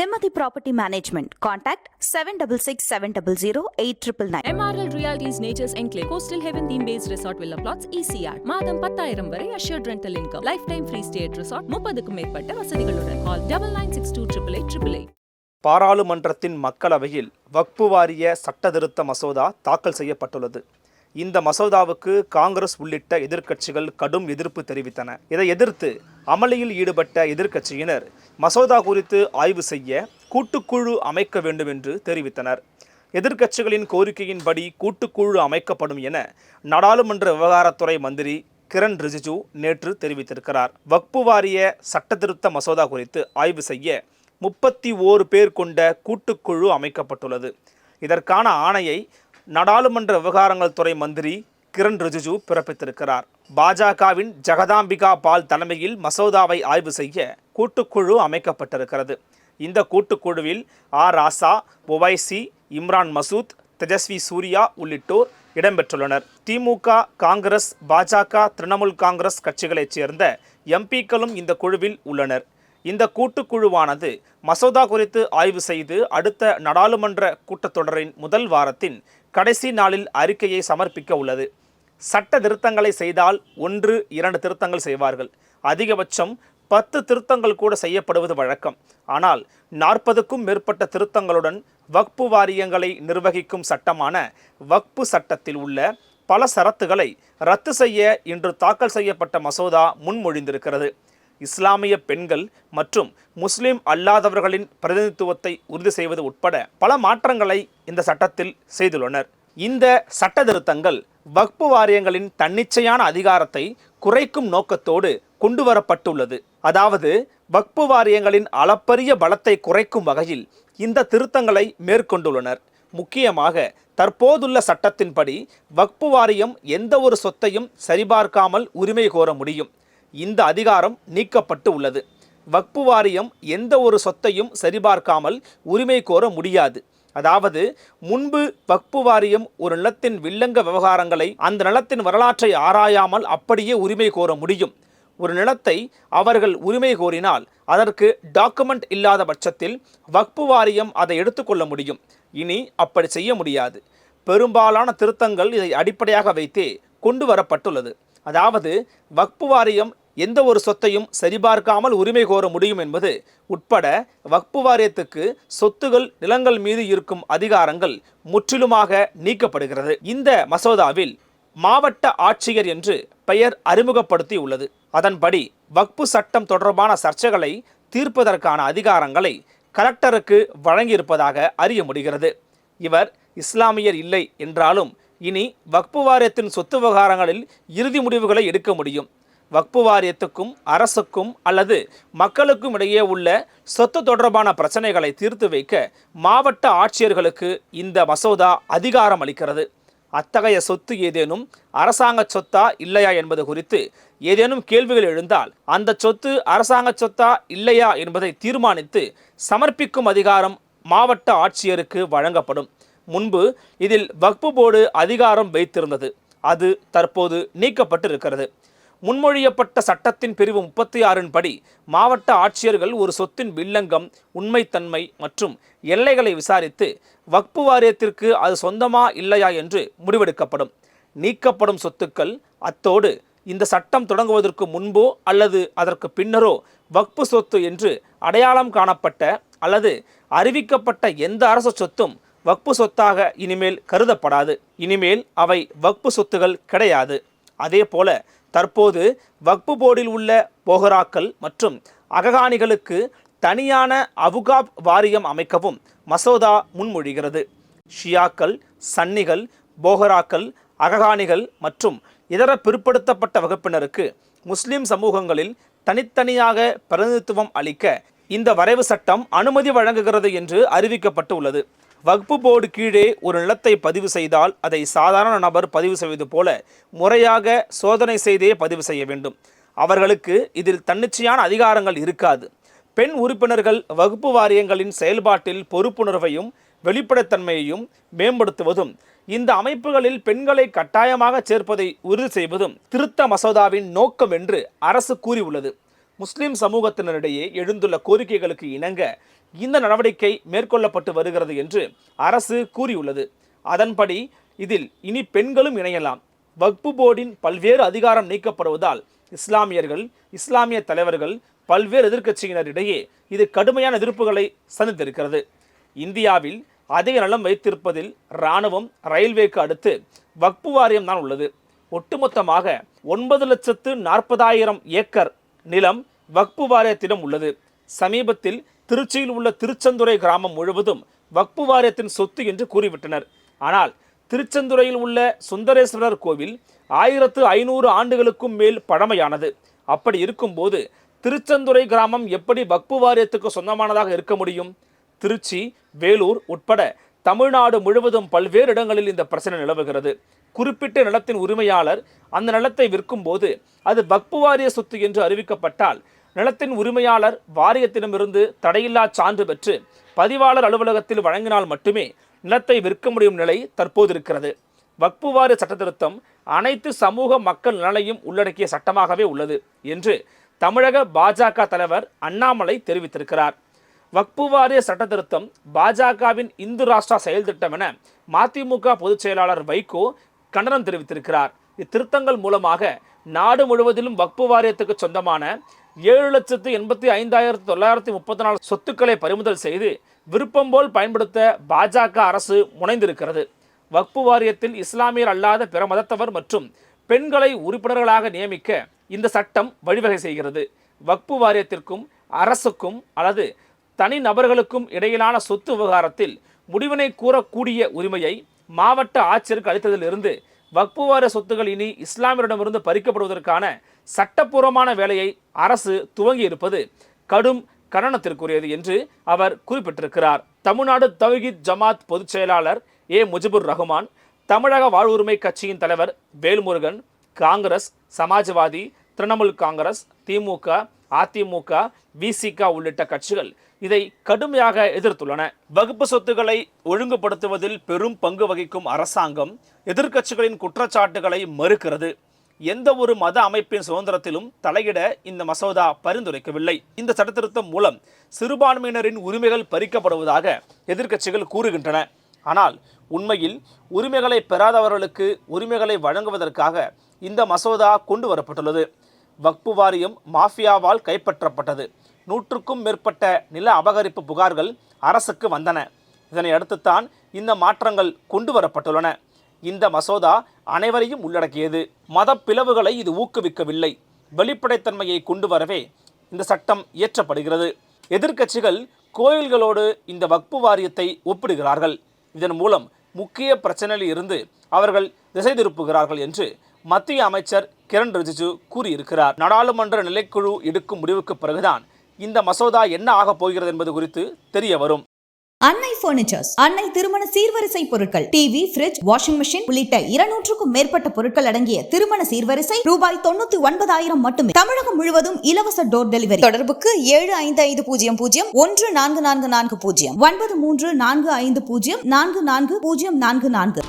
Nimati Property Management. Contact 766 700 8999. MRL Realties Nature's Enclave Coastal Heaven theme based resort villa plots ECR மாதம் பத்தாயிரம் வரை assured rental income lifetime free stay at resort முப்பதுக்கும் மேற்பட்ட வசதிகளுடன் call double nine six two triple eight triple eight பாராளுமன்றத்தின் மக்களவையில் வக்பு வாரிய சட்டத்திருத்த மசோதா தாக்கல் செய்யப்பட்டுள்ளது இந்த மசோதாவுக்கு காங்கிரஸ் உள்ளிட்ட எதிர்க்கட்சிகள் கடும் எதிர்ப்பு தெரிவித்தன. இதை எதிர்த்து அமளியில் ஈடுபட்ட எதிர்க்கட்சியினர் மசோதா குறித்து ஆய்வு செய்ய கூட்டுக்குழு அமைக்க வேண்டும் என்று தெரிவித்தனர். எதிர்க்கட்சிகளின் கோரிக்கையின்படி கூட்டுக்குழு அமைக்கப்படும் என நாடாளுமன்ற விவகாரத்துறை மந்திரி கிரண் ரிஜிஜு நேற்று தெரிவித்திருக்கிறார். வக்பு வாரிய சட்டத்திருத்த மசோதா குறித்து ஆய்வு செய்ய முப்பத்தி ஓரு பேர் கொண்ட கூட்டுக்குழு அமைக்கப்பட்டுள்ளது. இதற்கான ஆணையை நாடாளுமன்ற விவகாரங்கள் துறை மந்திரி கிரண் ரிஜிஜு பிறப்பித்திருக்கிறார். பாஜகவின் ஜெகதாம்பிகா பால் தலைமையில் மசோதாவை ஆய்வு செய்ய கூட்டுக்குழு அமைக்கப்பட்டிருக்கிறது. இந்த கூட்டுக்குழுவில் ஆர் ராசா ஒவைசி இம்ரான் மசூத் தேஜஸ்வி சூர்யா உள்ளிட்டோர் இடம்பெற்றுள்ளனர். திமுக காங்கிரஸ் பாஜக திரிணாமுல் காங்கிரஸ் கட்சிகளைச் சேர்ந்த எம்பிக்களும் இந்த குழுவில் உள்ளனர். இந்த கூட்டுக்குழுவானது மசோதா குறித்து ஆய்வு செய்து அடுத்த நாடாளுமன்ற கூட்டத்தொடரின் முதல் வாரத்தின் கடைசி நாளில் அறிக்கையை சமர்ப்பிக்க உள்ளது. சட்ட திருத்தங்களை செய்தால் ஒன்று இரண்டு திருத்தங்கள் செய்வார்கள். அதிகபட்சம் பத்து திருத்தங்கள் கூட செய்யப்படுவது வழக்கம். ஆனால் நாற்பதுக்கும் மேற்பட்ட திருத்தங்களுடன் வக்பு வாரியங்களை நிர்வகிக்கும் சட்டமான வக்பு சட்டத்தில் உள்ள பல சரத்துகளை ரத்து செய்ய இன்று தாக்கல் செய்யப்பட்ட மசோதா முன்மொழிந்திருக்கிறது. இஸ்லாமிய பெண்கள் மற்றும் முஸ்லிம் அல்லாதவர்களின் பிரதிநிதித்துவத்தை உறுதி செய்வது உட்பட பல மாற்றங்களை இந்த சட்டத்தில் செய்துள்ளனர். இந்த சட்ட திருத்தங்கள் வக்பு வாரியங்களின் தன்னிச்சையான அதிகாரத்தை குறைக்கும் நோக்கத்தோடு கொண்டு வரப்பட்டுள்ளது அதாவது வக்பு வாரியங்களின் அளப்பரிய பலத்தை குறைக்கும் வகையில் இந்த திருத்தங்களை மேற்கொண்டுள்ளனர். முக்கியமாக தற்போதுள்ள சட்டத்தின்படி வக்பு வாரியம் எந்த ஒரு சொத்தையும் சரிபார்க்காமல் உரிமை கோர முடியும். இந்த அதிகாரம் நீக்கப்பட்டு உள்ளது. வக்பு வாரியம் எந்த ஒரு சொத்தையும் சரிபார்க்காமல் உரிமை கோர முடியாது. அதாவது முன்பு வக்பு வாரியம் ஒரு நிலத்தின் வில்லங்க விவகாரங்களை அந்த நிலத்தின் வரலாற்றை ஆராயாமல் அப்படியே உரிமை கோர முடியும். ஒரு நிலத்தை அவர்கள் உரிமை கோரினால் அதற்கு டாக்குமெண்ட் இல்லாத பட்சத்தில் வக்பு வாரியம் அதை எடுத்துக்கொள்ள முடியும். இனி அப்படி செய்ய முடியாது. பெரும்பாலான திருத்தங்கள் இதை அடிப்படையாக வைத்தே கொண்டு வரப்பட்டுள்ளது. அதாவது வக்பு வாரியம் எந்த ஒரு சொத்தையும் சரிபார்க்காமல் உரிமை கோர முடியும் என்பது உட்பட வக்பு வாரியத்துக்கு சொத்துகள் நிலங்கள் மீது இருக்கும் அதிகாரங்கள் முற்றிலுமாக நீக்கப்படுகிறது. இந்த மசோதாவில் மாவட்ட ஆட்சியர் என்று பெயர் அறிமுகப்படுத்தி உள்ளது. அதன்படி வக்பு சட்டம் தொடர்பான சர்ச்சைகளை தீர்ப்பதற்கான அதிகாரங்களை கலெக்டருக்கு வழங்கியிருப்பதாக அறிய முடிகிறது. இவர் இஸ்லாமியர் இல்லை என்றாலும் இனி வக்பு வாரியத்தின் சொத்து விவகாரங்களில் இறுதி முடிவுகளை எடுக்க முடியும். வக்பு வாரியத்துக்கும் அரசுக்கும் அல்லது மக்களுக்கும் இடையே உள்ள சொத்து தொடர்பான பிரச்சனைகளை தீர்த்து வைக்க மாவட்ட ஆட்சியர்களுக்கு இந்த மசோதா அதிகாரம் அளிக்கிறது. அத்தகைய சொத்து ஏதேனும் அரசாங்க சொத்தா இல்லையா என்பது குறித்து ஏதேனும் கேள்விகள் எழுந்தால் அந்த சொத்து அரசாங்க சொத்தா இல்லையா என்பதை தீர்மானித்து சமர்ப்பிக்கும் அதிகாரம் மாவட்ட ஆட்சியருக்கு வழங்கப்படும். முன்பு இதில் வக்பு போர்டு அதிகாரம் வைத்திருந்தது. அது தற்போது நீக்கப்பட்டு இருக்கிறது முன்மொழியப்பட்ட சட்டத்தின் பிரிவு முப்பத்தி ஆறின் படி மாவட்ட ஆட்சியர்கள் ஒரு சொத்தின் வில்லங்கம் உண்மைத்தன்மை மற்றும் எல்லைகளை விசாரித்து வக்பு வாரியத்திற்கு அது சொந்தமா இல்லையா என்று முடிவெடுக்கப்படும். நீக்கப்படும் சொத்துக்கள் அத்தோடு இந்த சட்டம் தொடங்குவதற்கு முன்போ அல்லது அதற்கு பின்னரோ வக்பு சொத்து என்று அடையாளம் காணப்பட்ட அல்லது அறிவிக்கப்பட்ட எந்த அரசு சொத்தும் வக்பு சொத்தாக இனிமேல் கருதப்படாது. இனிமேல் அவை வக்பு சொத்துகள் கிடையாது. அதே போல தற்போது வக்பு போர்டில் உள்ள போகராக்கள் மற்றும் அககானிகளுக்கு தனியான அவுகாப் வாரியம் அமைக்கவும் மசோதா முன்மொழிகிறது. ஷியாக்கள் சன்னிகள் போகராக்கள் அககானிகள் மற்றும் இதர பிற்படுத்தப்பட்ட வகுப்பினருக்கு முஸ்லிம் சமூகங்களில் தனித்தனியாக பிரதிநிதித்துவம் அளிக்க இந்த வரைவு சட்டம் அனுமதி வழங்குகிறது என்று அறிவிக்கப்பட்டு உள்ளது வக்பு போர்டு கீழே ஒரு நிலத்தை பதிவு செய்தால் அதை சாதாரண நபர் பதிவு செய்வது போல முறையாக சோதனை செய்தே பதிவு செய்ய வேண்டும். அவர்களுக்கு இதில் தன்னிச்சையான அதிகாரங்கள் இருக்காது. பெண் உறுப்பினர்கள் வகுப்பு வாரியங்களின் செயல்பாட்டில் பொறுப்புணர்வையும் வெளிப்படைத்தன்மையையும் மேம்படுத்துவதும் இந்த அமைப்புகளில் பெண்களை கட்டாயமாக சேர்ப்பதை உறுதி செய்வதும் திருத்த மசோதாவின் நோக்கம் என்று அரசு கூறியுள்ளது. முஸ்லிம் சமூகத்தினரிடையே எழுந்துள்ள கோரிக்கைகளுக்கு இணங்க இந்த நடவடிக்கை மேற்கொள்ளப்பட்டு வருகிறது என்று அரசு கூறியுள்ளது. அதன்படி இதில் இனி பெண்களும் இணையலாம். வக்பு போர்டின் பல்வேறு அதிகாரம் நீக்கப்படுவதால் இஸ்லாமியர்கள் இஸ்லாமிய தலைவர்கள் பல்வேறு எதிர்க்கட்சியினரிடையே இது கடுமையான எதிர்ப்புகளை சந்தித்திருக்கிறது. இந்தியாவில் அதிக நலம் வைத்திருப்பதில் இராணுவம் ரயில்வேக்கு அடுத்து வக்பு வாரியம் தான் உள்ளது. ஒட்டுமொத்தமாக ஒன்பது லட்சத்து நாற்பதாயிரம் ஏக்கர் நிலம் வக்பு வாரியத்திடம் உள்ளது. சமீபத்தில் திருச்சியில் உள்ள திருச்செந்துறை கிராமம் முழுவதும் வக்பு வாரியத்தின் சொத்து என்று கூறிவிட்டனர். ஆனால் திருச்செந்துறையில் உள்ள சுந்தரேஸ்வரர் கோவில் ஆயிரத்து ஐநூறு ஆண்டுகளுக்கும் மேல் பழமையானது. அப்படி இருக்கும்போது திருச்செந்துறை கிராமம் எப்படி வக்பு வாரியத்துக்கு சொந்தமானதாக இருக்க முடியும்? திருச்சி வேலூர் உட்பட தமிழ்நாடு முழுவதும் பல்வேறு இடங்களில் இந்த பிரச்சனை நிலவுகிறது. குறிப்பிட்ட நிலத்தின் உரிமையாளர் அந்த நிலத்தை விற்கும்போது அது வக்பு வாரிய சொத்து என்று அறிவிக்கப்பட்டால் நிலத்தின் உரிமையாளர் வாரியத்திடமிருந்து தடையில்லா சான்று பெற்று பதிவாளர் அலுவலகத்தில் வழங்கினால் மட்டுமே நிலத்தை விற்க முடியும் நிலை தற்போது இருக்கிறது. வக்பு வாரிய சட்டத்திருத்தம் அனைத்து சமூக மக்கள் நலனையும் உள்ளடக்கிய சட்டமாகவே உள்ளது என்று தமிழக பாஜக தலைவர் அண்ணாமலை தெரிவித்திருக்கிறார். வக்பு வாரிய சட்டத்திருத்தம் பாஜகவின் இந்து ராஷ்டிரா செயல் திட்டம் என மதிமுக பொதுச் செயலாளர் வைகோ கண்டனம் தெரிவித்திருக்கிறார். இத்திருத்தங்கள் மூலமாக நாடு முழுவதிலும் வக்பு வாரியத்துக்கு சொந்தமான ஏழு லட்சத்து எண்பத்தி ஐந்தாயிரத்து தொள்ளாயிரத்தி முப்பத்தி நாலு சொத்துக்களை பறிமுதல் செய்து விருப்பம் போல் பயன்படுத்த பாஜக அரசு முனைந்திருக்கிறது. வக்பு வாரியத்தில் இஸ்லாமியர் அல்லாத பிற மதத்தவர் மற்றும் பெண்களை உறுப்பினர்களாக நியமிக்க இந்த சட்டம் வழிவகை செய்கிறது. வக்பு வாரியத்திற்கும் அரசுக்கும் அல்லது தனி நபர்களுக்கும் இடையிலான சொத்து விவகாரத்தில் முடிவினை கூறக்கூடிய உரிமையை மாவட்ட ஆட்சியருக்கு அளித்ததிலிருந்து வக்பு வாரிய சொத்துகள் இனி இஸ்லாமியரிடமிருந்து பறிக்கப்படுவதற்கான சட்டப்பூர்வமான வேலையை அரசு துவங்கி இருப்பது கடும் கண்டனத்திற்குரியது என்று அவர் குறிப்பிட்டிருக்கிறார். தமிழ்நாடு தவ்ஹீத் ஜமாத் பொதுச் செயலாளர் ஏ. முஜிபுர் ரஹ்மான் தமிழக வாழ்வுரிமை கட்சியின் தலைவர் வேல்முருகன் காங்கிரஸ் சமாஜ்வாதி திரிணாமுல் காங்கிரஸ் திமுக அதிமுக விசிக உள்ளிட்ட கட்சிகள் இதை கடுமையாக எதிர்த்துள்ளன. வகுப்பு சொத்துக்களை ஒழுங்குபடுத்துவதில் பெரும் பங்கு வகிக்கும் அரசாங்கம் எதிர்க்கட்சிகளின் குற்றச்சாட்டுகளை மறுக்கிறது. எந்த ஒரு மத அமைப்பின் சுதந்திரத்திலும் தலையிட இந்த மசோதா பரிந்துரைக்கவில்லை. இந்த சட்டத்திருத்தம் மூலம் சிறுபான்மையினரின் உரிமைகள் பறிக்கப்படுவதாக எதிர்க்கட்சிகள் கூறுகின்றன. ஆனால் உண்மையில் உரிமைகளை பெறாதவர்களுக்கு உரிமைகளை வழங்குவதற்காக இந்த மசோதா கொண்டு வரப்பட்டுள்ளது. வக்பு வாரியம் மாஃபியாவால் கைப்பற்றப்பட்டது. நூற்றுக்கும் மேற்பட்ட நில அபகரிப்பு புகார்கள் அரசுக்கு வந்தன. இதனை அடுத்துத்தான் இந்த மாற்றங்கள் கொண்டு வரப்பட்டுள்ளன. இந்த மசோதா அனைவரையும் உள்ளடக்கியது. மத பிளவுகளை இது ஊக்குவிக்கவில்லை. வெளிப்படைத்தன்மையை கொண்டு வரவே இந்த சட்டம் இயற்றப்படுகிறது. எதிர்க்கட்சிகள் கோயில்களோடு இந்த வக்பு வாரியத்தை ஒப்பிடுகிறார்கள். இதன் மூலம் முக்கிய பிரச்சனையில் இருந்து அவர்கள் திசை திருப்புகிறார்கள் என்று மத்திய அமைச்சர் கிரண் ரிஜிஜு கூறியிருக்கிறார். நாடாளுமன்ற நிலைக்குழு எடுக்கும் முடிவுக்கு பிறகுதான் இந்த மசோதா என்ன ஆகப் போகிறது என்பது குறித்து தெரிய வரும். அன்னை பர்னிச்சர்ஸ் அன்னை திருமண சீர்வரிசை பொருட்கள் டிவி பிரிட்ஜ் வாஷிங் மெஷின் உள்ளிட்ட இருநூற்றுக்கும் மேற்பட்ட பொருட்கள் அடங்கிய திருமண சீர்வரிசை ரூபாய் தொண்ணூத்தி ஒன்பதாயிரம் மட்டுமே. தமிழகம் முழுவதும் இலவச டோர் டெலிவரி தொடர்புக்கு ஏழு ஐந்து ஐந்து பூஜ்ஜியம் பூஜ்ஜியம் ஒன்று நான்கு நான்கு நான்கு பூஜ்ஜியம் ஒன்பது மூன்று நான்கு ஐந்து பூஜ்ஜியம் நான்கு நான்கு பூஜ்ஜியம் நான்கு நான்கு.